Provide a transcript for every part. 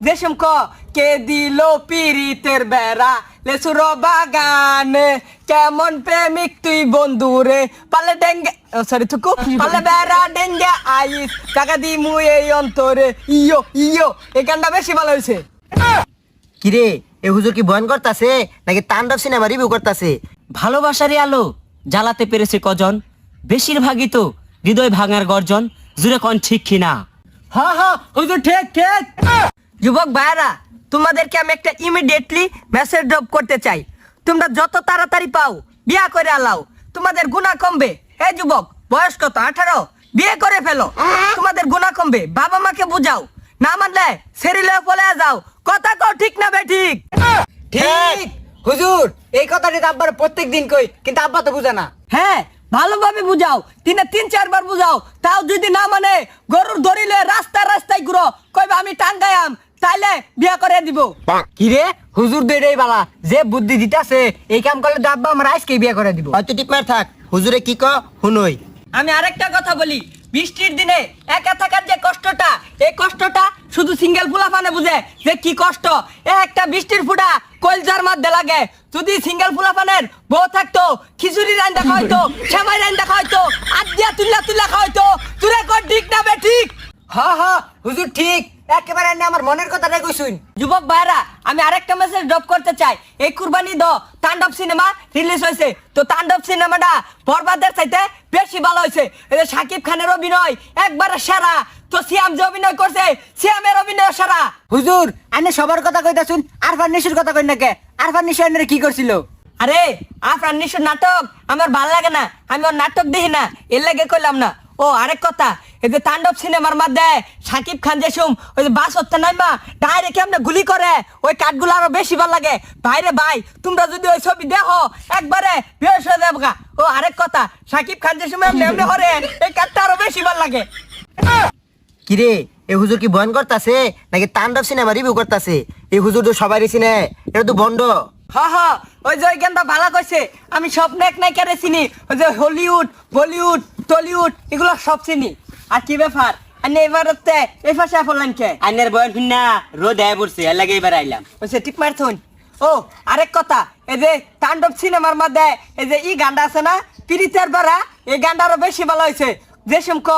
Deschamps ক কে দিল পিরিতের বেড়া লেসুর বাগান কেমন প্রেমিক তুই বন্ধু রে পালে ডেঙ্গে সরি থুকু পালে বেড়া ডেঙ্গে আইস টাকা দি মুই এই অন্তরে ইয়ো ইয়ো এই গানটা বেশি ভালো হয়েছে কিরে এ হুজুর কি বয়ান করতাছে? নাকি তাণ্ডব সিনেমা রিভিউ করতাছে? ভালোবাসারই আলো জ্বালাতে পেরেছে কজন? বেশিরভাগই তো হৃদয় ভাঙার গর্জন জুড়ে কন ঠিক কিনা? হ্যাঁ হ্যাঁ হুজুর ঠিক ঠিক। যুবক ভাইরা তোমাদেরকে আমি একটা ইমিডিয়েটলি মেসেজ ড্রপ করতে চাই। তোমরা যত তাড়াতাড়ি পাও বিয়া করে আলাও। তোমাদের গুণা কমবে। এই যুবক বয়স কত? আঠারো? বিয়ে করে ফেলো। তোমাদের গুণা কমবে। বাবা মাকে বুঝাও। না মানলে সেরিলে বলে যাও। কথা কও ঠিক না বে ঠিক? ঠিক। হুজুর এই কথাটি আব্বার প্রত্যেক দিন কই কিন্তু আব্বা তো বুঝে না। হ্যাঁ ভালোভাবে বুঝাও। তিনে তিন চারবার বুঝাও। তাও যদি না মানে গরুর ধরিলে রাস্তা রাস্তায় ঘুরো। কইবা আমি টাঙ্গায়াম তাইলে বিয়া করে দিব। কিরে হুজুর এটাই বালা যে বুদ্ধি দিতাছে এই কাম করলে তো আব্বা আমার আজকে বিয়ে করে দিব। হয়তো টিপ মার থাক হুজুরে কি ক হুনই আমি আরেকটা কথা বলি বৃষ্টির দিনে একা থাকার যে কষ্টটা এই কষ্টটা শুধু সিঙ্গেল ফুলা পানে বুঝে যে কি কষ্ট। এ একটা বৃষ্টির ফুটা কলজার মধ্যে লাগে। যদি সিঙ্গেল ফুলা পানের বউ থাকতো খিচুড়ি রান রান্দা খাওয়াইতো সেমাই রান্দা খাওয়াইতো আদিয়া তুল্লা তুল্লা খাওয়াইতো তুরে কর ঠিক না বে ঠিক? হ্যাঁ হ্যাঁ হুজুর ঠিক। একেবারে না আমার মনের কথাটাই কইছুন যুবক ভাইরা আমি আরেকটা মেসেজ ড্রপ করতে চাই। এই কুরবানি দ তাণ্ডব সিনেমা রিলিজ হয়েছে তো তাণ্ডব সিনেমাটা বরবাদের চাইতে বেশি ভালো হয়েছে শাকিব খানের অভিনয় একবারে সেরা। তো সিয়াম যে অভিনয় করছে সিয়ামের অভিনয় সেরা। হুজুর আনে সবার কথা কইতাছুন আরফান নিশুর কথা কই না কে আরফান নিশু কি করছিল? আরে আফরান নিশুর নাটক আমার ভালো লাগে না। আমি ওর নাটক দেখি না এর লাগে কইলাম না। ও আরেক কথা এই যে তাণ্ডব সিনেমার মধ্যে সাকিব খান যে সুম ওই যে বাস হচ্ছে নাইমা ডাইরেক্ট কেমনে গুলি করে? ওই কাঠগুলো আরও বেশি ভালো লাগে। বাইরে ভাই তোমরা যদি ওই ছবি দেখো একবারে বেশ হয়ে যাবে ও আরেক কথা সাকিব খান যে সময় এমনি এমনি হরে এই কাঠটা আরও বেশি ভালো লাগে। কিরে এই হুজুর কি বয়ান করতাছে? নাকি তাণ্ডব সিনেমা রিভিউ করতাছে? এই হুজুর তো সবাই চিনে এটা তো বন্ধ হ হ ওই যে ওই গানটা ভালো কইছে আমি সব নেক নাইকারে চিনি ওই যে হলিউড বলিউড। টলিউড এগুলো সব চিনি। আর কি ব্যাপার? আনে এবারতে এই পাশে পড়লেন কে? আইনের বয়স ভিন্না রোদ আয় পড়ছে এর লাগে এবার আইলাম। ওইসে টিক মারথুন। ও আরেক কথা এই যে তাণ্ডব সিনেমার মধ্যে এই যে ই আছে না পিরিতের এই বেশি ভালো হয়েছে। যেসম ক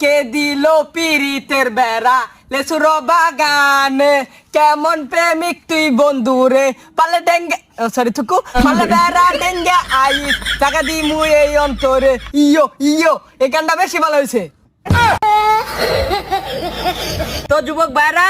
কে দিল পিরিতের বেড়া লেসুর বাগান কেমন প্রেমিক তুই বন্ধু রে পালে ডেঙ্গে সরি থুকু পালে বেড়া ডেঙ্গে আইস টাকা দি মুই এই অন্তরে ইয়ো ইয়ো এই গানটা বেশি ভালো হয়েছে তো যুবক ভাইরা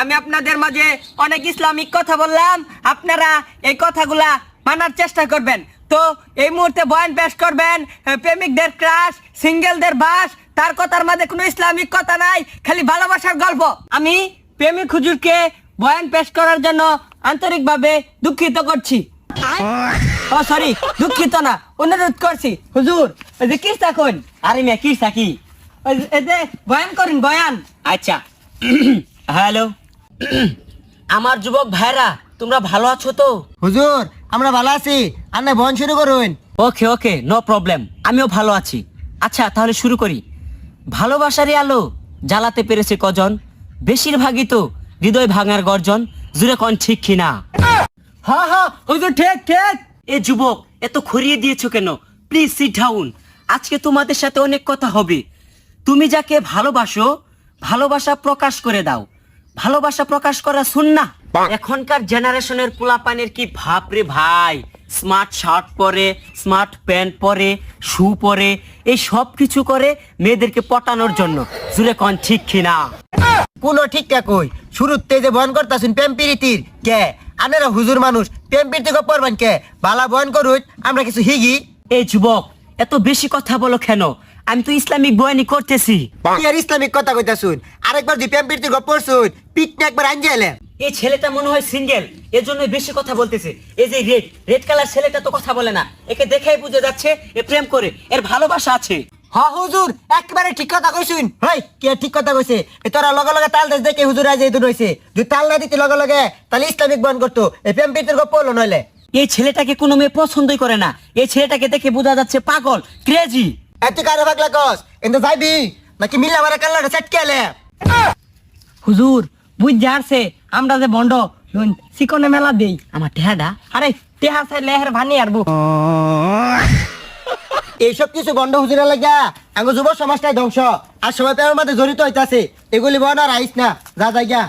আমি আপনাদের মাঝে অনেক ইসলামিক কথা বললাম আপনারা এই কথাগুলা মানার চেষ্টা করবেন তো এই মুহূর্তে বয়ান পেশ করবেন প্রেমিকদের ক্রাশ সিঙ্গেলদের বাস তার কথার মাঝে কোনো ইসলামিক কথা নাই খালি ভালোবাসার গল্প। আমি প্রেমিক হুজুরকে বয়ান পেশ করার জন্য আন্তরিকভাবে দুঃখিত করছি। ও সরি দুঃখিত না অনুরোধ করছি। হুজুর ওই যে কিস থাকুন আরে মিয়া কি? থাকি ওই যে- বয়ান করুন বয়ান। আচ্ছা হ্যালো। আমার যুবক ভাইরা তোমরা ভালো আছো তো? হুজুর আমরা ভালো আছি। আন্না বয়ান শুরু করুন। ওকে ওকে নো প্রবলেম আমিও ভালো আছি। আচ্ছা তাহলে শুরু করি। ভালোবাসারই আলো জ্বালাতে পেরেছে কজন? বেশিরভাগই তো হৃদয় ভাঙার গর্জন। জুড়ে কন ঠিক কিনা হ্যাঁ হ্যাঁ হুজুর ঠিক ঠিক। এ যুবক, এত খরিয়ে দিয়েছ কেন? প্লিজ সিট ডাউন আজকে তোমাদের সাথে অনেক কথা হবে। তুমি যাকে ভালোবাসো, ভালোবাসা প্রকাশ করে দাও। ভালোবাসা প্রকাশ করা শুন না এখনকার জেনারেশনের পোলাপানের কি ভাব রে ভাই? স্মার্ট শার্ট পরে স্মার্ট প্যান্ট পরে শু পরে এই সব কিছু করে মেয়েদেরকে পটানোর জন্য। জুড়ে কন ঠিক কিনা? কোনো ঠিকঠাক কই শুরুতে যে বয়ান করতাছুন প্রেম প্রীতির। কে? আপনারা হুজুর মানুষ। প্রেম প্রীতি পড়বেন কে? বালা বয়ান করুন আমরা কিছু হিগি। এই যুবক এত বেশি কথা বলো কেন? আমি তো ইসলামিক বয়ানি করতেছি। আর ইসলামিক কথা কইতাছুন। আরেকবার যদি প্রেম প্রীতির গপ পড়ছুন পিঠটা একবার আনজে এলেন এই ছেলেটা মনে হয় সিঙ্গেল এর জন্য বেশি কথা বলতেছে। এই যে রেড রেড কালার ছেলেটা তো কথা বলে না। একে দেখেই বুঝে যাচ্ছে এ প্রেম করে এর ভালোবাসা আছে। হ হুজুর একবারে ঠিক কথা কইছুন। হই কে ঠিক কথা কইছে? এ তোরা লগে লগে তাল দেশ দেখে হুজুর আজ এই রইছে যদি তাল না দিতে লগে লগে তাহলে ইসলামিক বয়ান করতো। এই প্রেম প্রীতির গপ পড়ল নইলে। এই ছেলেটাকে কোনো মেয়ে পছন্দই করে না। এই ছেলেটাকে দেখে বোঝা যাচ্ছে পাগল ক্রেজি এত কারে পাগলা কস? কিন্তু যাইবি? নাকি মিলা মারা কাল্লাটা সেট কেলে হুজুর বুঝ যারছে আমরা যে বন্ড লুন চিকনে মেলা দেই। আমার টেহাডা আরে টেহা চাই লেহের ভানি আরবো এইসব কিছু বন্ধ হুজুরে লাগা আঙ্গ যুব সমাজটাই ধ্বংস। আর সবাই প্রেমের মধ্যে জড়িত হইতাছে। এগুলি বন আর আইস না। যা যাই গা